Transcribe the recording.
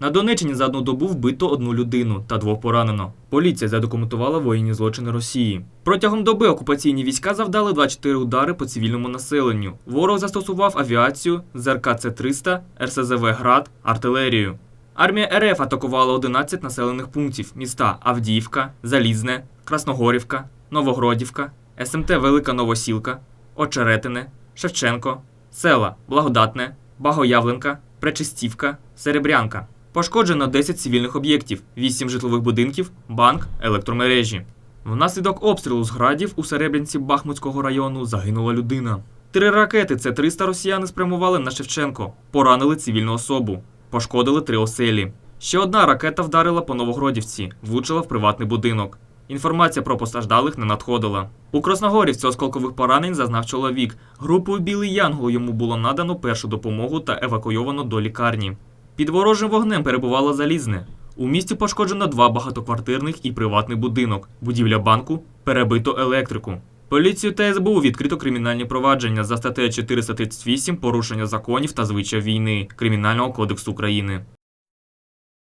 На Донеччині за одну добу вбито одну людину та двох поранено. Поліція задокументувала воєнні злочини Росії. Протягом доби окупаційні війська завдали 24 удари по цивільному населенню. Ворог застосував авіацію, ЗРК С-300, РСЗВ «Град», артилерію. Армія РФ атакувала 11 населених пунктів міста Авдіївка, Залізне, Красногорівка, Новогродівка, СМТ Велика Новосілка, Очеретине, Шевченко, села Благодатне, Багоявленка, Пречистівка, Серебрянка. Пошкоджено 10 цивільних об'єктів, 8 житлових будинків, банк, електромережі. Внаслідок обстрілу з градів у Серебрянці Бахмутського району загинула людина. Три ракети С-300 росіяни спрямували на Шевченко, поранили цивільну особу, пошкодили три оселі. Ще одна ракета вдарила по Новогродівці, влучила в приватний будинок. Інформація про постраждалих не надходила. У Красногорівці осколкових поранень зазнав чоловік. Групою Білий Янгол йому було надано першу допомогу та евакуйовано до лікарні. Під ворожим вогнем перебувало залізне. У місті пошкоджено два багатоквартирних і приватний будинок, будівля банку, перебито електрику. Поліцію та СБУ відкрито кримінальні провадження за статтею 438 порушення законів та звичаїв війни Кримінального кодексу України.